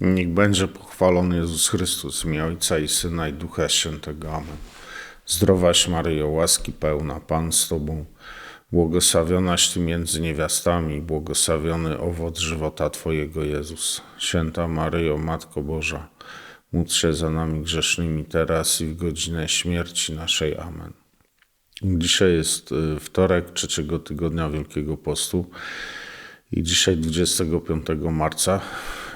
Niech będzie pochwalony Jezus Chrystus, imię Ojca i Syna i Ducha Świętego. Amen. Zdrowaś Maryjo, łaski pełna, Pan z Tobą, błogosławionaś Ty między niewiastami, błogosławiony owoc żywota Twojego Jezus. Święta Maryjo, Matko Boża, módl się za nami grzesznymi teraz i w godzinę śmierci naszej. Amen. Dzisiaj jest y, wtorek trzeciego tygodnia Wielkiego Postu i dzisiaj 25 marca,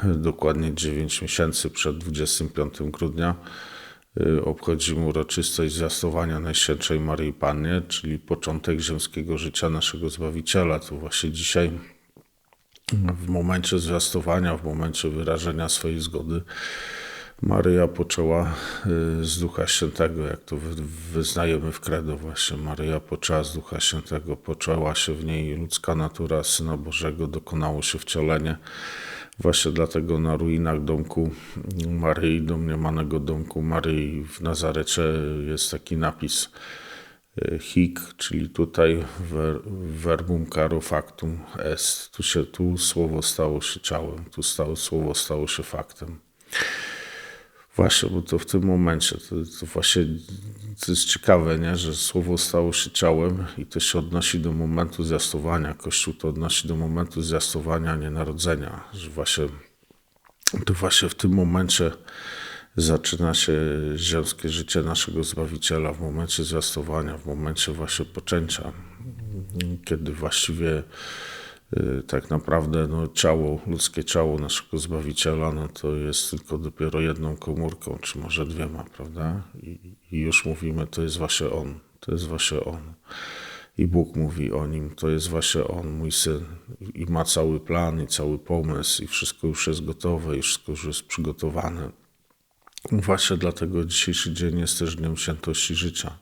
dokładnie 9 miesięcy przed 25 grudnia, y, obchodzimy uroczystość zwiastowania Najświętszej Maryi Pannie, czyli początek ziemskiego życia naszego Zbawiciela. To właśnie dzisiaj w momencie zwiastowania, w momencie wyrażenia swojej zgody, Maryja poczęła y, z Ducha Świętego, jak to wyznajemy w credo właśnie. Maryja poczęła z Ducha Świętego, poczęła się w niej ludzka natura Syna Bożego, dokonało się wcielenie. Właśnie dlatego na ruinach domku Maryi, domniemanego domku Maryi w Nazarecie jest taki napis y, hic, czyli tutaj ver, verbum caro factum est. Tu, się, tu słowo stało się ciałem, tu stało, słowo stało się faktem. Właśnie, bo to w tym momencie, to, to, właśnie to jest ciekawe, nie? że słowo stało się ciałem i to się odnosi do momentu zjastowania. Kościół to odnosi do momentu zjastowania, nie narodzenia. Że właśnie, to właśnie w tym momencie zaczyna się ziemskie życie naszego Zbawiciela, w momencie zjastowania, w momencie właśnie poczęcia, kiedy właściwie tak naprawdę no, ciało, ludzkie ciało naszego Zbawiciela, no to jest tylko dopiero jedną komórką, czy może dwiema, prawda? I, I, już mówimy, to jest właśnie On, to jest właśnie On. I Bóg mówi o Nim, to jest właśnie On, mój Syn. I ma cały plan, i cały pomysł, i wszystko już jest gotowe, i wszystko już jest przygotowane. Właśnie dlatego dzisiejszy dzień jest też Dniem Świętości Życia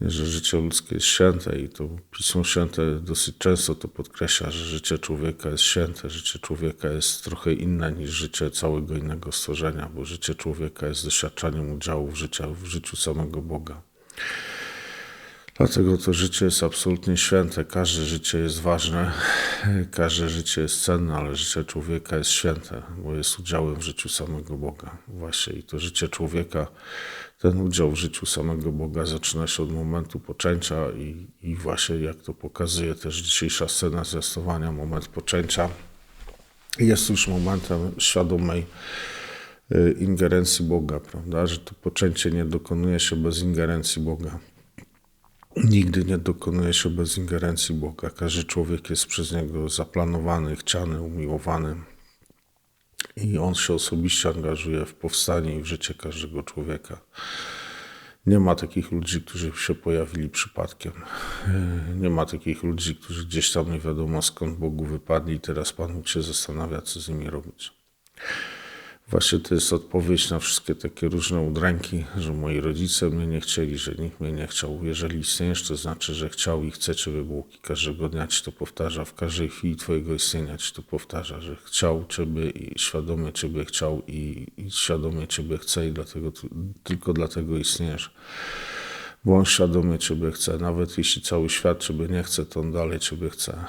że życie ludzkie jest święte i to Pismo Święte dosyć często to podkreśla, że życie człowieka jest święte, życie człowieka jest trochę inne niż życie całego innego stworzenia, bo życie człowieka jest doświadczaniem udziału w, życiu, w życiu samego Boga. Dlatego to życie jest absolutnie święte. Każde życie jest ważne, każde życie jest cenne, ale życie człowieka jest święte, bo jest udziałem w życiu samego Boga. Właśnie i to życie człowieka, ten udział w życiu samego Boga zaczyna się od momentu poczęcia i, i właśnie jak to pokazuje też dzisiejsza scena zwiastowania, moment poczęcia jest już momentem świadomej y, ingerencji Boga, prawda? Że to poczęcie nie dokonuje się bez ingerencji Boga nigdy nie dokonuje się bez ingerencji Boga. Każdy człowiek jest przez Niego zaplanowany, chciany, umiłowany. I On się osobiście angażuje w powstanie i w życie każdego człowieka. Nie ma takich ludzi, którzy się pojawili przypadkiem. Nie ma takich ludzi, którzy gdzieś tam nie wiadomo skąd Bogu wypadli i teraz Pan Bóg się zastanawia, co z nimi robić. Właśnie to jest odpowiedź na wszystkie takie różne udręki, że moi rodzice mnie nie chcieli, że nikt mnie nie chciał. Jeżeli istniejesz, to znaczy, że chciał i chce Ciebie Bóg i każdego dnia Ci to powtarza, w każdej chwili Twojego istnienia Ci to powtarza, że chciał Ciebie i świadomie Ciebie chciał i, i świadomie Ciebie chce i dlatego, tylko dlatego istniejesz. Bo On świadomie Ciebie chce, nawet jeśli cały świat Ciebie nie chce, to On dalej Ciebie chce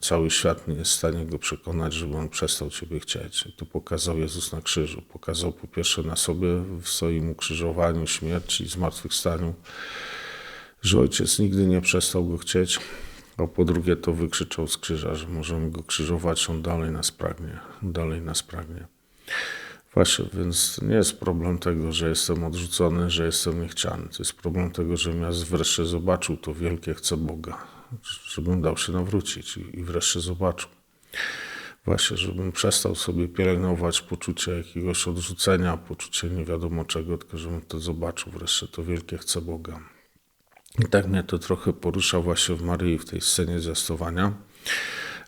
cały świat nie jest w stanie go przekonać, żeby on przestał Ciebie chcieć. To pokazał Jezus na krzyżu. Pokazał po pierwsze na sobie w swoim ukrzyżowaniu, śmierci zmartwychwstaniu, że Ojciec nigdy nie przestał go chcieć, a po drugie to wykrzyczał z krzyża, że możemy go krzyżować, on dalej nas pragnie, dalej nas pragnie. Właśnie, więc nie jest problem tego, że jestem odrzucony, że jestem niechciany. To jest problem tego, że ja wreszcie zobaczył to wielkie chce Boga żebym dał się nawrócić i, wreszcie zobaczył. Właśnie, żebym przestał sobie pielęgnować poczucie jakiegoś odrzucenia, poczucie nie wiadomo czego, tylko żebym to zobaczył wreszcie, to wielkie chce Boga. I tak mnie to trochę porusza właśnie w Maryi, w tej scenie zjastowania.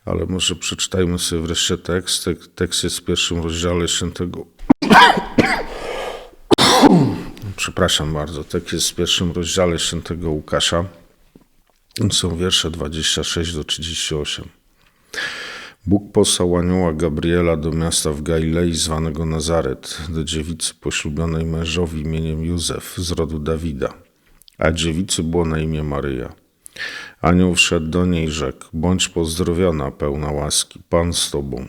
Ale może przeczytajmy sobie wreszcie tekst. Tekst jest w pierwszym rozdziale świętego... Przepraszam bardzo. Tekst jest w pierwszym rozdziale świętego Łukasza są wiersze 26 do 38. Bóg posłał anioła Gabriela do miasta w Galilei zwanego Nazaret, do dziewicy poślubionej mężowi imieniem Józef z rodu Dawida, a dziewicy było na imię Maryja. Anioł wszedł do niej i rzekł: Bądź pozdrowiona, pełna łaski, Pan z tobą.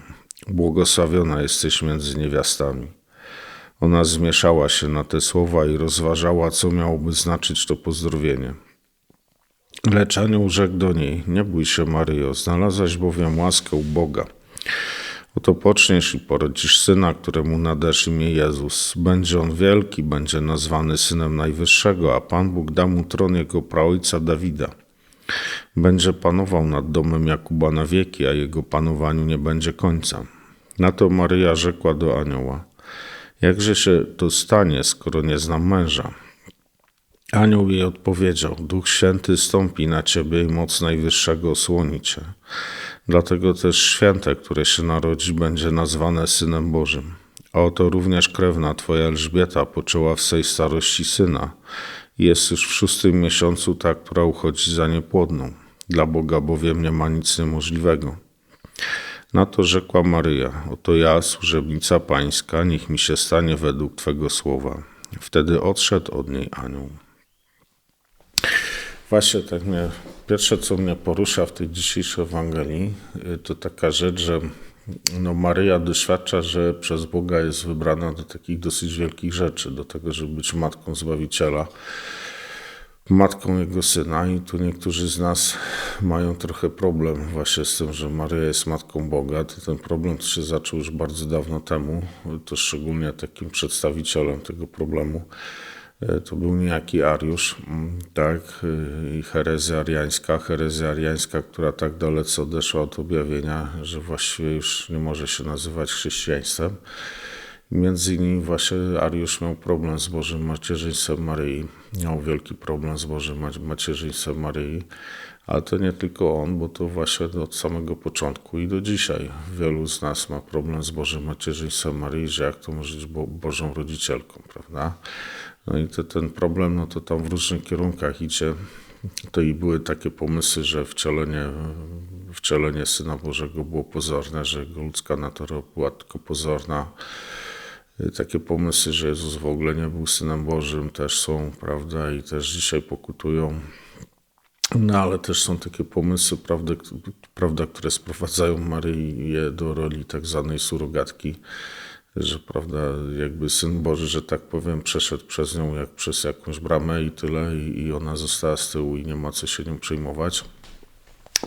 Błogosławiona jesteś między niewiastami. Ona zmieszała się na te słowa i rozważała, co miałoby znaczyć to pozdrowienie. Lecz anioł rzekł do niej: Nie bój się, Maryjo, znalazłaś bowiem łaskę u Boga. Oto poczniesz i porodzisz syna, któremu nadasz imię Jezus. Będzie on wielki, będzie nazwany synem Najwyższego, a Pan Bóg da mu tron jego praojca Dawida. Będzie panował nad domem Jakuba na wieki, a jego panowaniu nie będzie końca. Na to Maryja rzekła do anioła: Jakże się to stanie, skoro nie znam męża? Anioł jej odpowiedział: Duch Święty stąpi na ciebie i moc Najwyższego osłoni cię. Dlatego też święte, które się narodzi, będzie nazwane Synem Bożym. A oto również krewna twoja Elżbieta poczęła w swej starości syna. Jest już w szóstym miesiącu ta, która uchodzi za niepłodną. Dla Boga bowiem nie ma nic niemożliwego. Na to rzekła Maryja: Oto ja, służebnica pańska, niech mi się stanie według twego słowa. Wtedy odszedł od niej anioł. Właśnie tak mnie, pierwsze co mnie porusza w tej dzisiejszej Ewangelii, y, to taka rzecz, że no Maryja doświadcza, że przez Boga jest wybrana do takich dosyć wielkich rzeczy, do tego, żeby być matką Zbawiciela, matką Jego Syna i tu niektórzy z nas mają trochę problem właśnie z tym, że Maryja jest matką Boga. To ten problem się zaczął już bardzo dawno temu, to szczególnie takim przedstawicielem tego problemu to był niejaki Ariusz, mm, tak, e, i herezja ariańska, herezja ariańska, która tak dalece odeszła od objawienia, że właściwie już nie może się nazywać chrześcijaństwem. Między innymi właśnie Ariusz miał problem z Bożym Macierzyństwem Maryi, miał wielki problem z Bożym Macierzyństwem Maryi, ale to nie tylko on, bo to właśnie od samego początku i do dzisiaj wielu z nas ma problem z Bożym Macierzyństwem Maryi, że jak to może być Bożą rodzicielką, prawda? No i to, ten problem, no to tam w różnych kierunkach idzie. To i były takie pomysły, że wcielenie, wcielenie Syna Bożego było pozorne, że jego ludzka natura była tylko pozorna. Takie pomysły, że Jezus w ogóle nie był Synem Bożym też są, prawda, i też dzisiaj pokutują. No ale też są takie pomysły, prawda, prawda które sprowadzają Maryję do roli tak zwanej surogatki że prawda, jakby Syn Boży, że tak powiem, przeszedł przez nią jak przez jakąś bramę i tyle i, i ona została z tyłu i nie ma co się nią przejmować.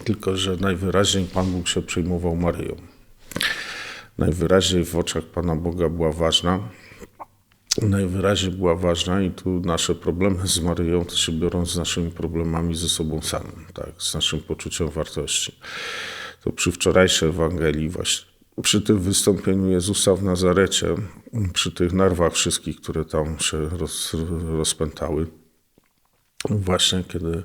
Tylko, że najwyraźniej Pan Bóg się przejmował Maryją. Najwyraźniej w oczach Pana Boga była ważna. Najwyraźniej była ważna i tu nasze problemy z Maryją to się biorą z naszymi problemami ze sobą samym, tak, z naszym poczuciem wartości. To przy wczorajszej Ewangelii właśnie przy tym wystąpieniu Jezusa w Nazarecie, przy tych narwach wszystkich, które tam się roz, rozpętały, właśnie kiedy,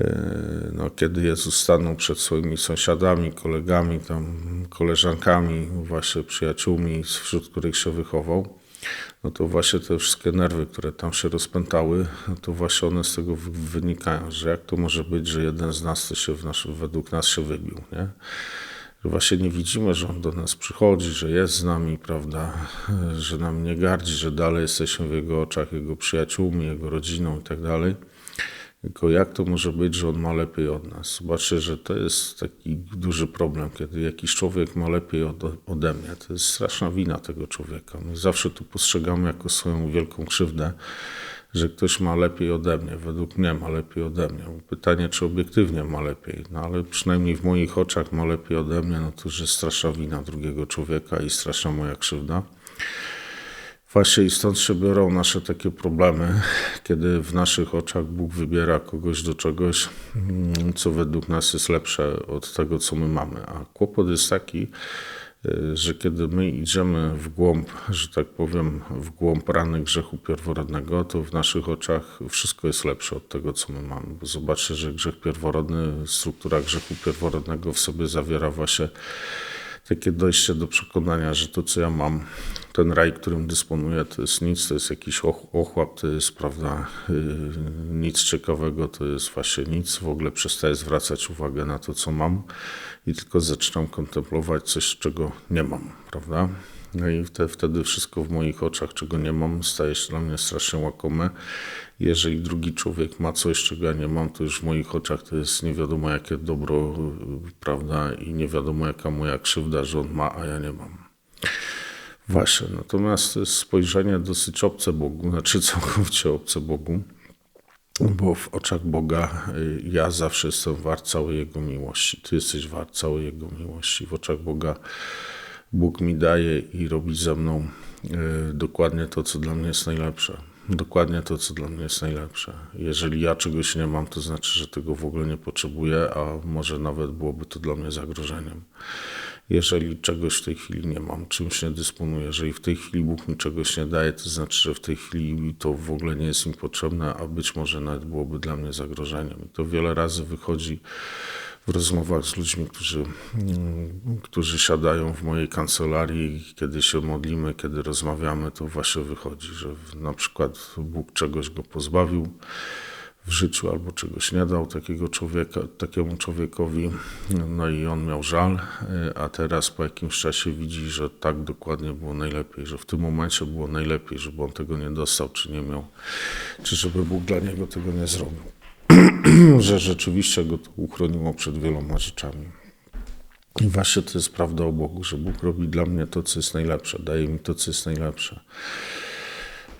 e, no, kiedy Jezus stanął przed swoimi sąsiadami, kolegami, tam, koleżankami, właśnie przyjaciółmi, wśród których się wychował, no to właśnie te wszystkie nerwy, które tam się rozpętały, no to właśnie one z tego wynikają, że jak to może być, że jeden z nas się nasz, według nas się wybił, nie? Właśnie nie widzimy, że On do nas przychodzi, że jest z nami, prawda, że nam nie gardzi, że dalej jesteśmy w Jego oczach Jego przyjaciółmi, Jego rodziną i tak. Tylko jak to może być, że On ma lepiej od nas? Zobaczcie, że to jest taki duży problem, kiedy jakiś człowiek ma lepiej od, ode mnie. To jest straszna wina tego człowieka. My zawsze to postrzegamy jako swoją wielką krzywdę że ktoś ma lepiej ode mnie, według mnie ma lepiej ode mnie. Pytanie, czy obiektywnie ma lepiej, no ale przynajmniej w moich oczach ma lepiej ode mnie, no to już jest straszna wina drugiego człowieka i straszna moja krzywda. Właśnie i stąd się biorą nasze takie problemy, kiedy w naszych oczach Bóg wybiera kogoś do czegoś, co według nas jest lepsze od tego, co my mamy. A kłopot jest taki, że kiedy my idziemy w głąb, że tak powiem, w głąb rany grzechu pierworodnego, to w naszych oczach wszystko jest lepsze od tego, co my mamy. Bo zobaczcie, że grzech pierworodny, struktura grzechu pierworodnego w sobie zawiera właśnie takie dojście do przekonania, że to, co ja mam, ten raj, którym dysponuję, to jest nic, to jest jakiś ochłap, to jest, prawda, yy, nic ciekawego, to jest właśnie nic. W ogóle przestaję zwracać uwagę na to, co mam i tylko zaczynam kontemplować coś, czego nie mam, prawda? No i te, wtedy wszystko w moich oczach, czego nie mam, staje się dla mnie strasznie łakome. Jeżeli drugi człowiek ma coś, czego ja nie mam, to już w moich oczach to jest nie wiadomo jakie dobro, prawda, i nie wiadomo jaka moja krzywda, że on ma, a ja nie mam. Właśnie, natomiast to jest spojrzenie dosyć obce Bogu, znaczy całkowicie obce Bogu, bo w oczach Boga y, ja zawsze jestem wart całej Jego miłości. Ty jesteś wart całej Jego miłości. W oczach Boga Bóg mi daje i robi ze mną y, dokładnie to, co dla mnie jest najlepsze. Dokładnie to, co dla mnie jest najlepsze. Jeżeli ja czegoś nie mam, to znaczy, że tego w ogóle nie potrzebuję, a może nawet byłoby to dla mnie zagrożeniem jeżeli czegoś w tej chwili nie mam, czymś nie dysponuję, jeżeli w tej chwili Bóg mi czegoś nie daje, to znaczy, że w tej chwili to w ogóle nie jest mi potrzebne, a być może nawet byłoby dla mnie zagrożeniem. I to wiele razy wychodzi w rozmowach z ludźmi, którzy, mm, którzy siadają w mojej kancelarii, kiedy się modlimy, kiedy rozmawiamy, to właśnie wychodzi, że na przykład Bóg czegoś go pozbawił w życiu albo czegoś nie dał takiego człowieka, takiemu człowiekowi, no i on miał żal, a teraz po jakimś czasie widzi, że tak dokładnie było najlepiej, że w tym momencie było najlepiej, żeby on tego nie dostał, czy nie miał, czy żeby Bóg dla niego tego nie zrobił. że rzeczywiście go to uchroniło przed wieloma rzeczami. I właśnie to jest prawda o Bogu, że Bóg robi dla mnie to, co jest najlepsze, daje mi to, co jest najlepsze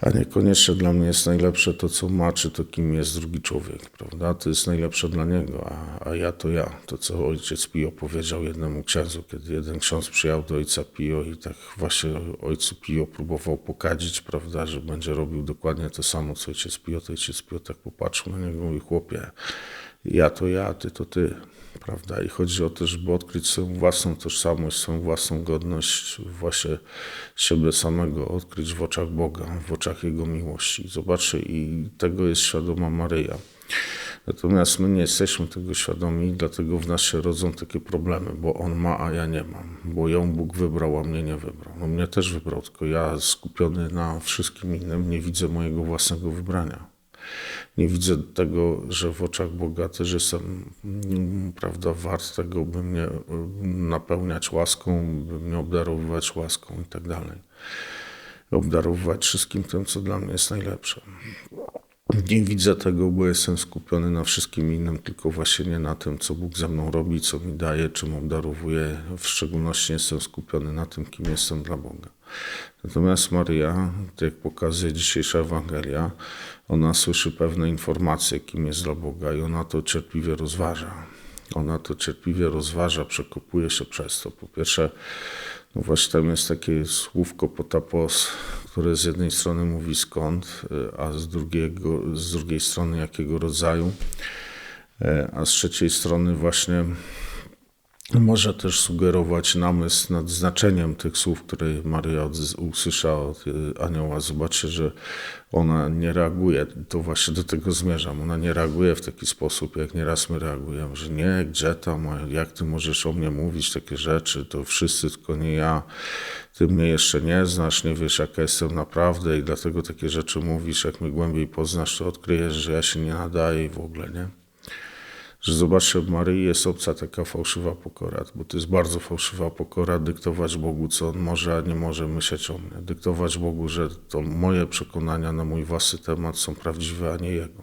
a niekoniecznie dla mnie jest najlepsze to, co ma, czy to kim jest drugi człowiek, prawda? To jest najlepsze dla niego, a, a ja to ja. To, co ojciec Pio powiedział jednemu księdzu, kiedy jeden ksiądz przyjechał do ojca Pio i tak właśnie ojcu Pio próbował pokadzić, prawda, że będzie robił dokładnie to samo, co ojciec Pio, to ojciec Pio tak popatrzył na niego i chłopie, ja to ja, ty to ty prawda? I chodzi o to, żeby odkryć swoją własną tożsamość, swoją własną godność, właśnie siebie samego, odkryć w oczach Boga, w oczach Jego miłości. Zobaczcie, i tego jest świadoma Maryja. Natomiast my nie jesteśmy tego świadomi, dlatego w nas się rodzą takie problemy, bo on ma, a ja nie mam, bo ją Bóg wybrał, a mnie nie wybrał. No mnie też wybrał, tylko ja skupiony na wszystkim innym nie widzę mojego własnego wybrania nie widzę tego, że w oczach Boga też jestem, mm, prawda, wart tego, by mnie mm, napełniać łaską, by mnie obdarowywać łaską i tak dalej. Obdarowywać wszystkim tym, co dla mnie jest najlepsze. Nie widzę tego, bo jestem skupiony na wszystkim innym, tylko właśnie nie na tym, co Bóg ze mną robi, co mi daje, czym obdarowuje. W szczególności jestem skupiony na tym, kim jestem dla Boga. Natomiast Maria, tak jak pokazuje dzisiejsza Ewangelia, ona słyszy pewne informacje, kim jest dla Boga i ona to cierpliwie rozważa. Ona to cierpliwie rozważa, przekopuje się przez to. Po pierwsze, no właśnie tam jest takie słówko potapos, które z jednej strony mówi skąd, a z, drugiego, z drugiej strony jakiego rodzaju, a z trzeciej strony właśnie może też sugerować namysł nad znaczeniem tych słów, które Maria usłyszała od y, anioła. Zobaczcie, że ona nie reaguje. To właśnie do tego zmierzam. Ona nie reaguje w taki sposób, jak nieraz my reagujemy, że nie, gdzie tam, jak ty możesz o mnie mówić takie rzeczy, to wszyscy, tylko nie ja. Ty mnie jeszcze nie znasz, nie wiesz, jaka jestem naprawdę i dlatego takie rzeczy mówisz. Jak mnie głębiej poznasz, to odkryjesz, że ja się nie nadaję i w ogóle, nie? Że zobaczcie, w Maryi jest obca taka fałszywa pokora, bo to jest bardzo fałszywa pokora, dyktować Bogu, co On może, a nie może myśleć o mnie. Dyktować Bogu, że to moje przekonania na mój własny temat są prawdziwe, a nie Jego.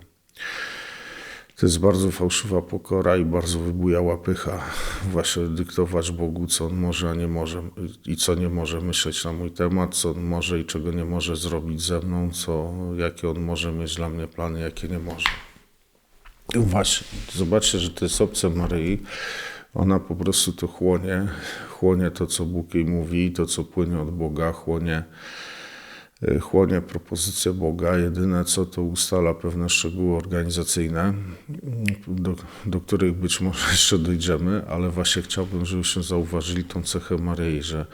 To jest bardzo fałszywa pokora i bardzo wybujała pycha. Właśnie dyktować Bogu, co On może, a nie może i co nie może myśleć na mój temat, co On może i czego nie może zrobić ze mną, co, jakie On może mieć dla mnie plany, jakie nie może. Właśnie, zobaczcie, że to jest obce Maryi. Ona po prostu to chłonie, chłonie to, co Bóg jej mówi, to, co płynie od Boga, chłonie chłonie propozycję Boga. Jedyne co to ustala pewne szczegóły organizacyjne, do, do, których być może jeszcze dojdziemy, ale właśnie chciałbym, żebyśmy zauważyli tą cechę Maryi, że,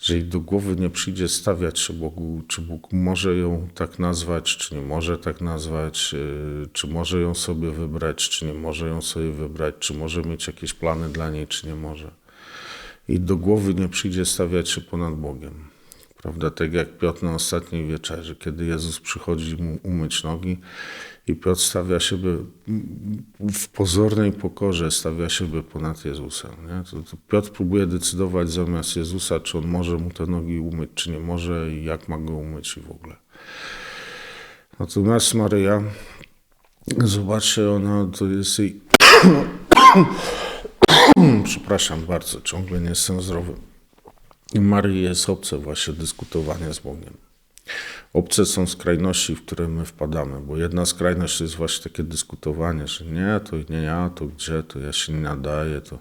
że jej do głowy nie przyjdzie stawiać się Bogu, czy Bóg może ją tak nazwać, czy nie może tak nazwać, y, czy może ją sobie wybrać, czy nie może ją sobie wybrać, czy może mieć jakieś plany dla niej, czy nie może. I do głowy nie przyjdzie stawiać się ponad Bogiem Prawda? Tak jak Piotr na ostatniej wieczerzy, kiedy Jezus przychodzi mu umyć nogi i Piotr stawia siebie w pozornej pokorze, stawia siebie ponad Jezusem. Nie? To, to Piotr próbuje decydować zamiast Jezusa, czy on może mu te nogi umyć, czy nie może i jak ma go umyć i w ogóle. Natomiast Maryja, zobaczcie, ona to jest jej... Przepraszam bardzo, ciągle nie jestem zdrowy. I Maryi jest obce właśnie dyskutowanie z Bogiem. Obce są skrajności, w które my wpadamy, bo jedna skrajność to jest właśnie takie dyskutowanie, że nie, to nie ja, to gdzie, to ja się nie nadaję, to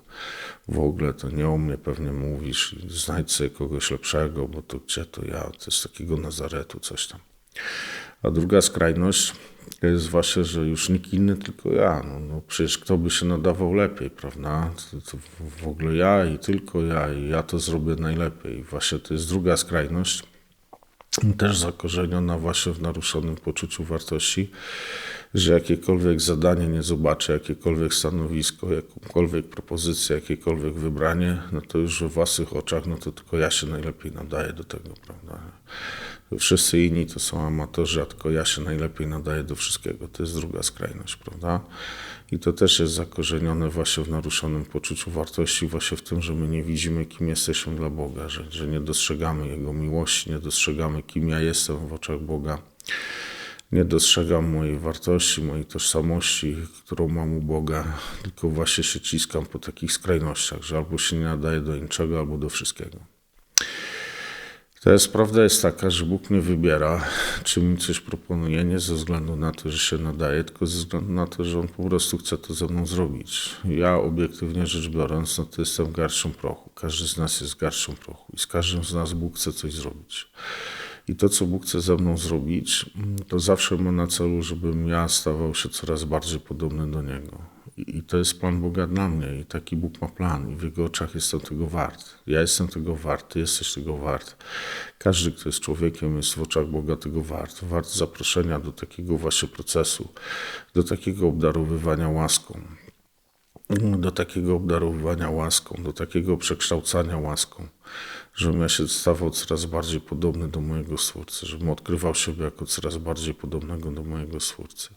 w ogóle to nie o mnie pewnie mówisz, znajdź sobie kogoś lepszego, bo to gdzie, to ja, to jest takiego Nazaretu, coś tam. A druga skrajność jest właśnie, że już nikt inny, tylko ja. No, no przecież kto by się nadawał lepiej, prawda? To, to w ogóle ja i tylko ja i ja to zrobię najlepiej. Właśnie to jest druga skrajność, też zakorzeniona właśnie w naruszonym poczuciu wartości, że jakiekolwiek zadanie nie zobaczę, jakiekolwiek stanowisko, jakąkolwiek propozycję, jakiekolwiek wybranie, no to już we własnych oczach, no to tylko ja się najlepiej nadaję do tego, prawda? Wszyscy inni to są amatorzy, a tylko ja się najlepiej nadaję do wszystkiego. To jest druga skrajność, prawda? I to też jest zakorzenione właśnie w naruszonym poczuciu wartości, właśnie w tym, że my nie widzimy, kim jesteśmy dla Boga, że, że nie dostrzegamy Jego miłości, nie dostrzegamy, kim ja jestem w oczach Boga. Nie dostrzegam mojej wartości, mojej tożsamości, którą mam u Boga, tylko właśnie się ciskam po takich skrajnościach, że albo się nie nadaje do niczego, albo do wszystkiego. To jest, prawda jest taka, że Bóg mnie wybiera, czy mi coś proponuje, nie ze względu na to, że się nadaje, tylko ze względu na to, że On po prostu chce to ze mną zrobić. Ja obiektywnie rzecz biorąc, no to jestem garszą prochu. Każdy z nas jest garszą prochu i z każdym z nas Bóg chce coś zrobić. I to, co Bóg chce ze mną zrobić, to zawsze ma na celu, żebym ja stawał się coraz bardziej podobny do Niego. I to jest plan Boga dla mnie i taki Bóg ma plan i w Jego oczach jestem tego wart. Ja jestem tego wart, Ty jesteś tego wart. Każdy, kto jest człowiekiem jest w oczach Boga tego wart. Wart zaproszenia do takiego właśnie procesu, do takiego obdarowywania łaską. Do takiego obdarowywania łaską, do takiego przekształcania łaską, żebym ja się stawał coraz bardziej podobny do mojego Stwórcy, żebym odkrywał siebie jako coraz bardziej podobnego do mojego Stwórcy.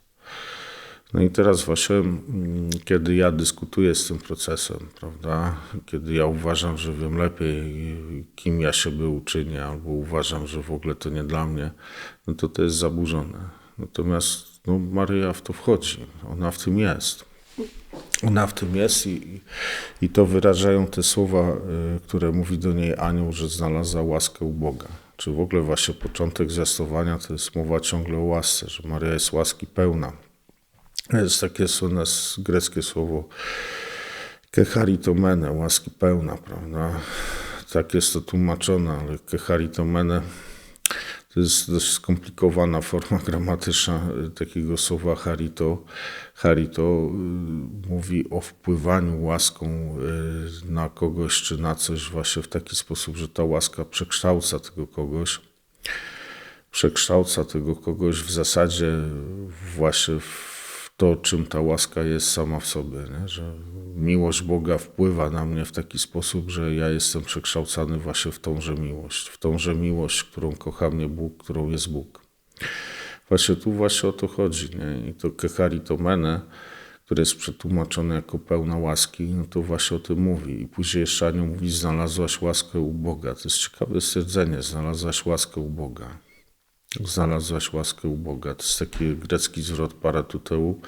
No i teraz właśnie, mm, kiedy ja dyskutuję z tym procesem, prawda, kiedy ja uważam, że wiem lepiej, kim ja siebie uczynię, albo uważam, że w ogóle to nie dla mnie, no to to jest zaburzone. Natomiast no, Maryja w to wchodzi, ona w tym jest. Ona w tym jest i, i to wyrażają te słowa, y, które mówi do niej anioł, że znalazła łaskę u Boga. Czy w ogóle właśnie początek zwiastowania to jest mowa ciągle o łasce, że Maryja jest łaski pełna. Jest takie słynne greckie słowo kecharitomene, łaski pełna, prawda? Tak jest to tłumaczone, ale kecharitomene to jest dość skomplikowana forma gramatyczna takiego słowa harito. Harito y, mówi o wpływaniu łaską y, na kogoś czy na coś właśnie w taki sposób, że ta łaska przekształca tego kogoś. Przekształca tego kogoś w zasadzie właśnie w to, czym ta łaska jest sama w sobie, nie? że miłość Boga wpływa na mnie w taki sposób, że ja jestem przekształcany właśnie w tąże miłość, w tąże miłość, którą kocha mnie Bóg, którą jest Bóg. Właśnie tu właśnie o to chodzi. Nie? I to kecharitomene, które jest przetłumaczone jako pełna łaski, no to właśnie o tym mówi. I później jeszcze Anioł mówi, znalazłaś łaskę u Boga. To jest ciekawe stwierdzenie, znalazłaś łaskę u Boga. Znalazłaś łaskę u Boga. To jest taki grecki zwrot paratuteu,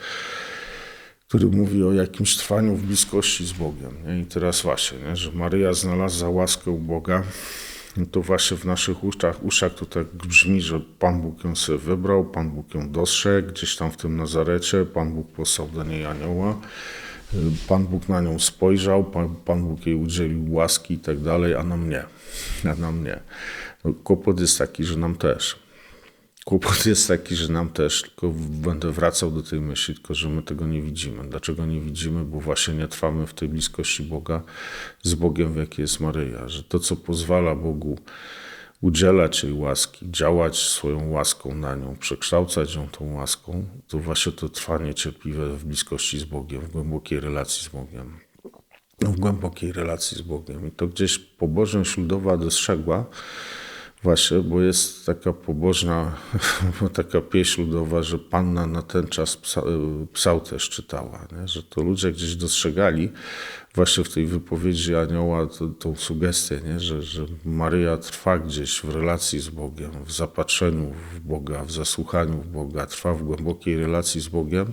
który mówi o jakimś trwaniu w bliskości z Bogiem. Nie? I teraz właśnie, nie? że Maryja znalazła łaskę u Boga, to właśnie w naszych uszach, uszach to tak brzmi, że Pan Bóg ją sobie wybrał, Pan Bóg ją dostrzegł, gdzieś tam w tym Nazarecie, Pan Bóg posłał do niej anioła, Pan Bóg na nią spojrzał, Pan, Bóg jej udzielił łaski i tak dalej, a nam nie. A nam nie. Kłopot jest taki, że nam też. Kłopot jest taki, że nam też, tylko będę wracał do tej myśli, tylko że my tego nie widzimy. Dlaczego nie widzimy? Bo właśnie nie trwamy w tej bliskości Boga z Bogiem, w jakiej jest Maryja. Że to, co pozwala Bogu udzielać jej łaski, działać swoją łaską na nią, przekształcać ją tą łaską, to właśnie to trwanie cierpliwe w bliskości z Bogiem, w głębokiej relacji z Bogiem. W głębokiej relacji z Bogiem. I to gdzieś pobożność ludowa dostrzegła, Właśnie, bo jest taka pobożna, taka pieśń ludowa, że Panna na ten czas psa, psał też czytała, nie? że to ludzie gdzieś dostrzegali właśnie w tej wypowiedzi anioła to, tą sugestię, nie? Że, że Maryja trwa gdzieś w relacji z Bogiem, w zapatrzeniu w Boga, w zasłuchaniu w Boga, trwa w głębokiej relacji z Bogiem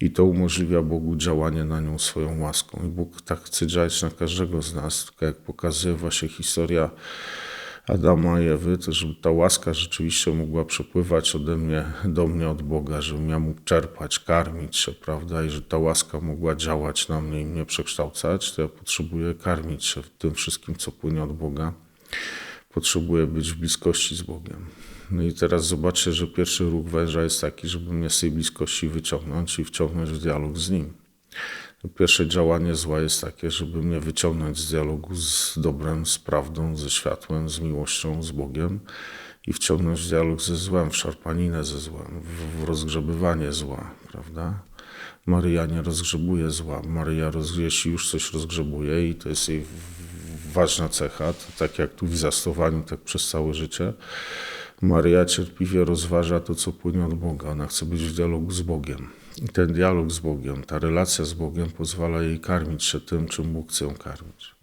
i to umożliwia Bogu działanie na nią swoją łaską. I Bóg tak chce działać na każdego z nas, tylko jak pokazuje właśnie historia Adama i Ewy, to żeby ta łaska rzeczywiście mogła przepływać ode mnie, do mnie od Boga, żebym ja mógł czerpać, karmić się, prawda, i że ta łaska mogła działać na mnie i mnie przekształcać, to ja potrzebuję karmić się tym wszystkim, co płynie od Boga. Potrzebuję być w bliskości z Bogiem. No i teraz zobaczcie, że pierwszy ruch węża jest taki, żeby mnie z tej bliskości wyciągnąć i wciągnąć w dialog z Nim. Pierwsze działanie zła jest takie, żeby mnie wyciągnąć z dialogu z dobrem, z prawdą, ze światłem, z miłością, z Bogiem i wciągnąć w dialog ze złem, w szarpaninę ze złem, w rozgrzebywanie zła, prawda? Maryja nie rozgrzebuje zła. Maryja, jeśli już coś rozgrzebuje i to jest jej ważna cecha, tak jak tu w zastowaniu, tak przez całe życie, Maryja cierpliwie rozważa to, co płynie od Boga. Ona chce być w dialogu z Bogiem. I ten dialog z Bogiem, ta relacja z Bogiem pozwala jej karmić się tym, czym Bóg chce ją karmić.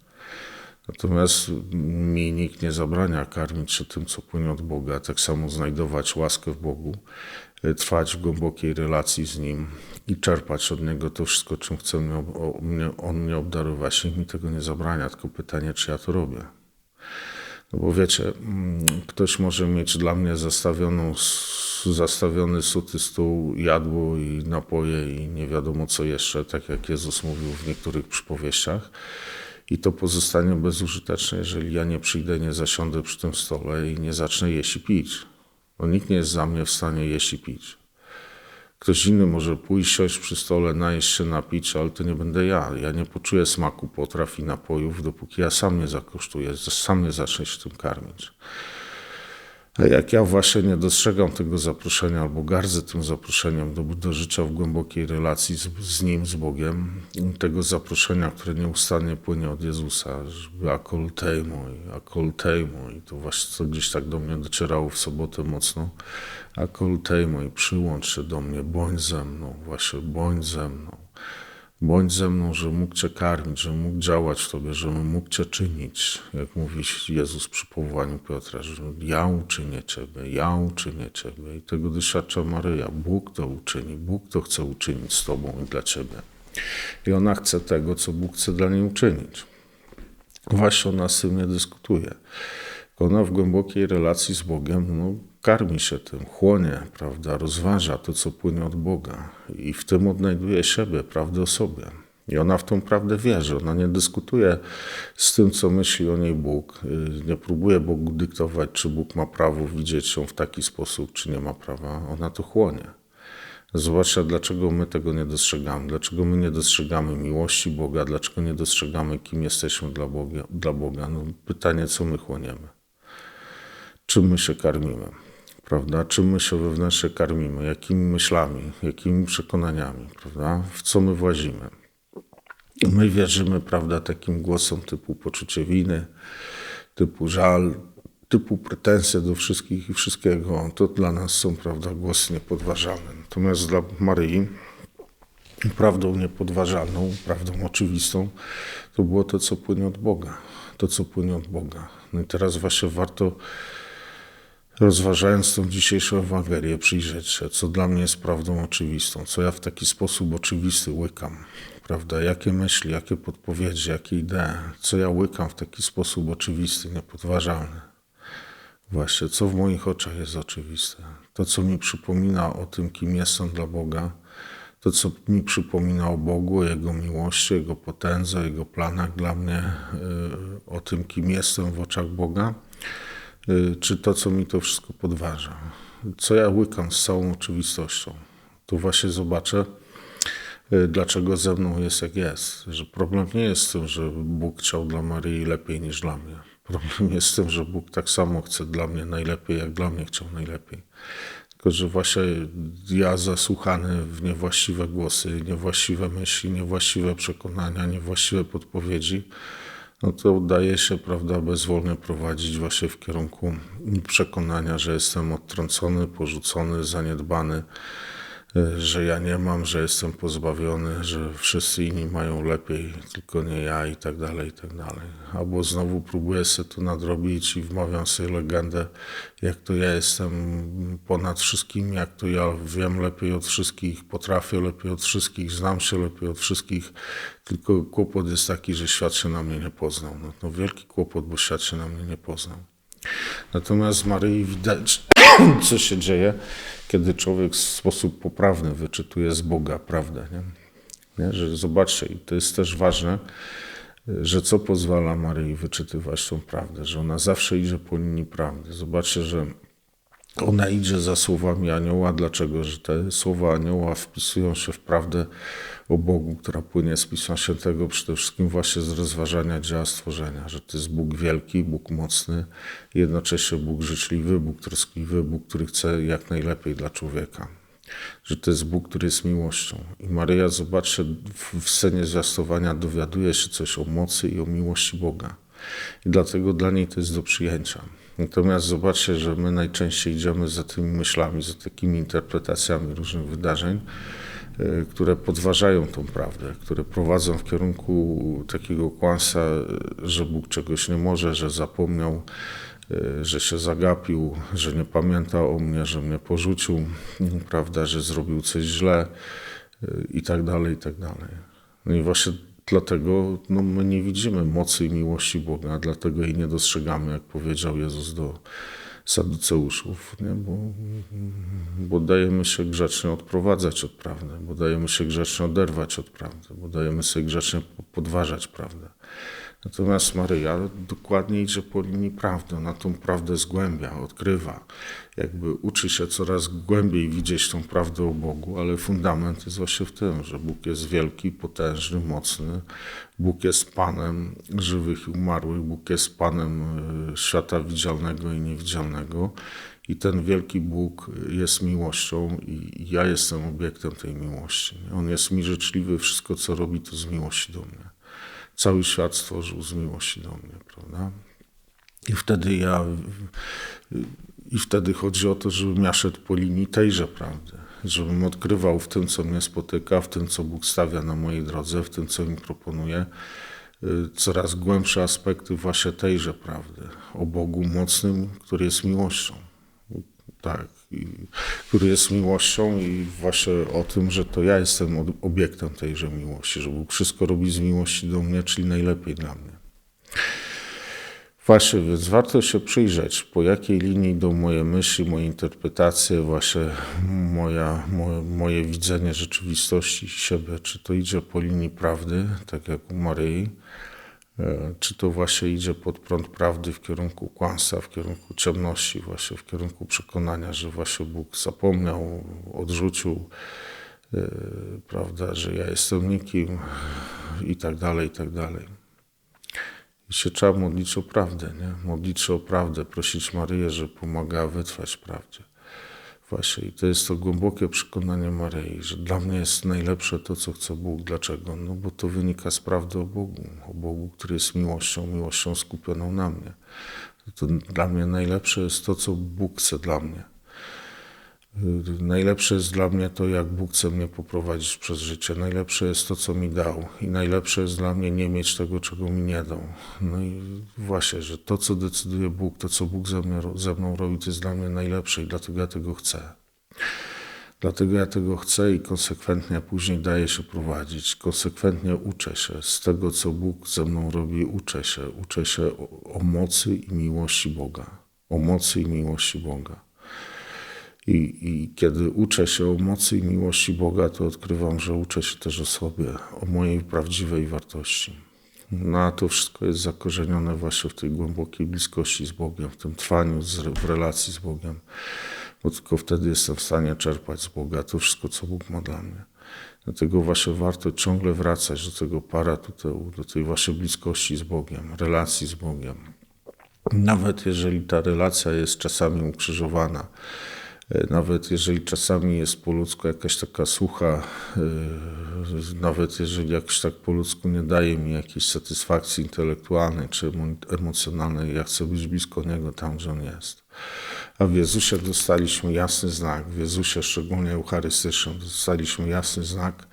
Natomiast mi nikt nie zabrania karmić się tym, co płynie od Boga, tak samo znajdować łaskę w Bogu, trwać w głębokiej relacji z Nim i czerpać od Niego to wszystko, czym chce mnie, On mnie obdarować. Nikt mi tego nie zabrania, tylko pytanie, czy ja to robię. No bo wiecie, mm, ktoś może mieć dla mnie zastawioną, zastawiony suty stół, jadło i napoje i nie wiadomo co jeszcze, tak jak Jezus mówił w niektórych przypowieściach. I to pozostanie bezużyteczne, jeżeli ja nie przyjdę, nie zasiądę przy tym stole i nie zacznę jeść i pić. Bo nikt nie jest za mnie w stanie jeść i pić. Ktoś inny może pójść, siąść przy stole, najeść się, napić, ale to nie będę ja. Ja nie poczuję smaku potraw i napojów, dopóki ja sam nie zakosztuję, sam nie zacznę się tym karmić. Jak ja właśnie nie dostrzegam tego zaproszenia albo gardzę tym zaproszeniem do, do życia w głębokiej relacji z, z Nim, z Bogiem, tego zaproszenia, które nieustannie płynie od Jezusa, żeby akol tejmoj, akol tejmoj, to właśnie co gdzieś tak do mnie docierało w sobotę mocno, akol tejmoj, przyłącz się do mnie, bądź ze mną, właśnie bądź ze mną. Bądź ze mną, że mógł Cię karmić, że mógł działać w Tobie, że mógł Cię czynić, jak mówi Jezus przy powołaniu Piotra, że ja uczynię Ciebie, ja uczynię Ciebie. I tego doświadcza Maryja. Bóg to uczyni, Bóg to chce uczynić z Tobą i dla Ciebie. I ona chce tego, co Bóg chce dla niej uczynić. Właśnie ona z tym nie dyskutuje. Ona w głębokiej relacji z Bogiem no, karmi się tym, chłonie, prawda, rozważa to, co płynie od Boga i w tym odnajduje siebie, prawdę o sobie. I ona w tą prawdę wierzy. Ona nie dyskutuje z tym, co myśli o niej Bóg. Nie próbuje Bogu dyktować, czy Bóg ma prawo widzieć ją w taki sposób, czy nie ma prawa. Ona to chłonie. Zobaczcie, dlaczego my tego nie dostrzegamy. Dlaczego my nie dostrzegamy miłości Boga, dlaczego nie dostrzegamy, kim jesteśmy dla Boga. Dla Boga. No, pytanie, co my chłoniemy. Czym my się karmimy prawda? Czym my się wewnętrznie karmimy, jakimi myślami, jakimi przekonaniami, prawda? W co my włazimy. My wierzymy, prawda, takim głosom typu poczucie winy, typu żal, typu pretensje do wszystkich i wszystkiego. To dla nas są, prawda, głosy niepodważalne. Natomiast dla Maryi prawdą niepodważalną, prawdą oczywistą, to było to, co płynie od Boga. To, co płynie od Boga. No i teraz właśnie warto rozważając tą dzisiejszą Ewangelię, przyjrzeć się, co dla mnie jest prawdą oczywistą, co ja w taki sposób oczywisty łykam, prawda? Jakie myśli, jakie podpowiedzi, jakie idee, co ja łykam w taki sposób oczywisty, niepodważalny. Właśnie, co w moich oczach jest oczywiste. To, co mi przypomina o tym, kim jestem dla Boga, to, co mi przypomina o Bogu, o Jego miłości, Jego potędze, Jego planach dla mnie, y, o tym, kim jestem w oczach Boga czy to, co mi to wszystko podważa. Co ja łykam z całą oczywistością. Tu właśnie zobaczę, y, dlaczego ze mną jest jak jest. Że problem nie jest z tym, że Bóg chciał dla Maryi lepiej niż dla mnie. Problem jest z tym, że Bóg tak samo chce dla mnie najlepiej, jak dla mnie chciał najlepiej. Tylko, że właśnie ja zasłuchany w niewłaściwe głosy, niewłaściwe myśli, niewłaściwe przekonania, niewłaściwe podpowiedzi, no to udaje się, prawda, bezwolnie prowadzić właśnie w kierunku przekonania, że jestem odtrącony, porzucony, zaniedbany, że ja nie mam, że jestem pozbawiony, że wszyscy inni mają lepiej, tylko nie ja i tak dalej, i tak dalej. Albo znowu próbuję sobie to nadrobić i wmawiam sobie legendę, jak to ja jestem ponad wszystkim, jak to ja wiem lepiej od wszystkich, potrafię lepiej od wszystkich, znam się lepiej od wszystkich, tylko kłopot jest taki, że świat się na mnie nie poznał. No to wielki kłopot, bo świat się na mnie nie poznał. Natomiast Maryi widać, co się dzieje, kiedy człowiek w sposób poprawny wyczytuje z Boga prawdę. Nie? Nie? Że zobaczcie, i to jest też ważne, że co pozwala Maryi wyczytywać tą prawdę, że ona zawsze idzie po linii prawdy. Zobaczcie, że ona idzie za słowami anioła. Dlaczego? Że te słowa anioła wpisują się w prawdę o Bogu, która płynie z Pisma Świętego, przede wszystkim właśnie z rozważania dzieła stworzenia, że to jest Bóg wielki, Bóg mocny, jednocześnie Bóg życzliwy, Bóg troskliwy, Bóg, który chce jak najlepiej dla człowieka. Że to jest Bóg, który jest miłością. I Maryja, zobaczcie, w scenie zwiastowania dowiaduje się coś o mocy i o miłości Boga. I dlatego dla niej to jest do przyjęcia. Natomiast zobaczcie, że my najczęściej idziemy za tymi myślami, za takimi interpretacjami różnych wydarzeń, e, które podważają tą prawdę, które prowadzą w kierunku takiego kłamstwa, że Bóg czegoś nie może, że zapomniał, e, że się zagapił, że nie pamięta o mnie, że mnie porzucił, prawda, że zrobił coś źle e, i tak dalej, i tak dalej. No i właśnie Dlatego no, my nie widzimy mocy i miłości Boga, dlatego jej nie dostrzegamy, jak powiedział Jezus do Saduceuszów, nie? Bo, bo dajemy się grzecznie odprowadzać od prawdy, bo dajemy się grzecznie oderwać od prawdy, bo dajemy sobie grzecznie podważać prawdę. Natomiast Maryja dokładnie idzie po linii prawdy. Ona tą prawdę zgłębia, odkrywa. Jakby uczy się coraz głębiej widzieć tą prawdę o Bogu, ale fundament jest właśnie w tym, że Bóg jest wielki, potężny, mocny. Bóg jest Panem żywych i umarłych. Bóg jest Panem e, świata widzialnego i niewidzialnego. I ten wielki Bóg jest miłością, i ja jestem obiektem tej miłości. On jest mi życzliwy, wszystko co robi to z miłości do mnie cały świat stworzył z miłości do mnie, prawda? I wtedy ja, i wtedy chodzi o to, żebym ja szedł po linii tejże prawdy, żebym odkrywał w tym, co mnie spotyka, w tym, co Bóg stawia na mojej drodze, w tym, co mi proponuje, y, coraz głębsze aspekty właśnie tejże prawdy o Bogu mocnym, który jest miłością. Tak, i, który jest miłością i właśnie o tym, że to ja jestem obiektem tejże miłości, że Bóg wszystko robi z miłości do mnie, czyli najlepiej dla mnie. Właśnie, więc warto się przyjrzeć, po jakiej linii idą moje myśli, moje interpretacje, właśnie moja, moje, moje widzenie rzeczywistości siebie. Czy to idzie po linii prawdy, tak jak u Maryi, E, czy to właśnie idzie pod prąd prawdy w kierunku kłamstwa, w kierunku ciemności, właśnie w kierunku przekonania, że właśnie Bóg zapomniał, odrzucił, e, prawda, że ja jestem nikim i tak dalej, i tak dalej. I się trzeba modlić o prawdę, nie? Modlić się o prawdę, prosić Maryję, że pomaga wytrwać prawdzie. Właśnie i to jest to głębokie przekonanie Maryi, że dla mnie jest najlepsze to, co chce Bóg. Dlaczego? No bo to wynika z prawdy o Bogu, o Bogu, który jest miłością, miłością skupioną na mnie. To dla mnie najlepsze jest to, co Bóg chce dla mnie. Najlepsze jest dla mnie to, jak Bóg chce mnie poprowadzić przez życie. Najlepsze jest to, co mi dał. I najlepsze jest dla mnie nie mieć tego, czego mi nie dał. No i właśnie, że to, co decyduje Bóg, to, co Bóg ze, mnie, ze mną robi, to jest dla mnie najlepsze i dlatego ja tego chcę. Dlatego ja tego chcę i konsekwentnie później daję się prowadzić. Konsekwentnie uczę się z tego, co Bóg ze mną robi, uczę się. Uczę się o, o mocy i miłości Boga. O mocy i miłości Boga. I, I, kiedy uczę się o mocy i miłości Boga, to odkrywam, że uczę się też o sobie, o mojej prawdziwej wartości. No a to wszystko jest zakorzenione właśnie w tej głębokiej bliskości z Bogiem, w tym trwaniu w relacji z Bogiem, bo tylko wtedy jestem w stanie czerpać z Boga to wszystko, co Bóg ma dla mnie. Dlatego właśnie warto ciągle wracać do tego paratutełu, do tej właśnie bliskości z Bogiem, relacji z Bogiem. Nawet jeżeli ta relacja jest czasami ukrzyżowana, Nawet jeżeli czasami jest po ludzku jakaś taka sucha, e, nawet jeżeli jakoś tak po ludzku nie daje mi jakiejś satysfakcji intelektualnej czy emo- emocjonalnej, ja chcę być blisko Niego tam, gdzie On jest. A w Jezusie dostaliśmy jasny znak, w Jezusie szczególnie eucharystycznym dostaliśmy jasny znak,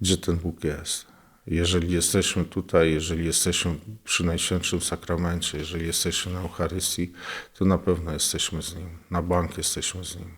gdzie ten Bóg jest. Jeżeli jesteśmy tutaj, jeżeli jesteśmy przy Najświętszym Sakramencie, jeżeli jesteśmy na Eucharystii, to na pewno jesteśmy z Nim. Na bank jesteśmy z Nim.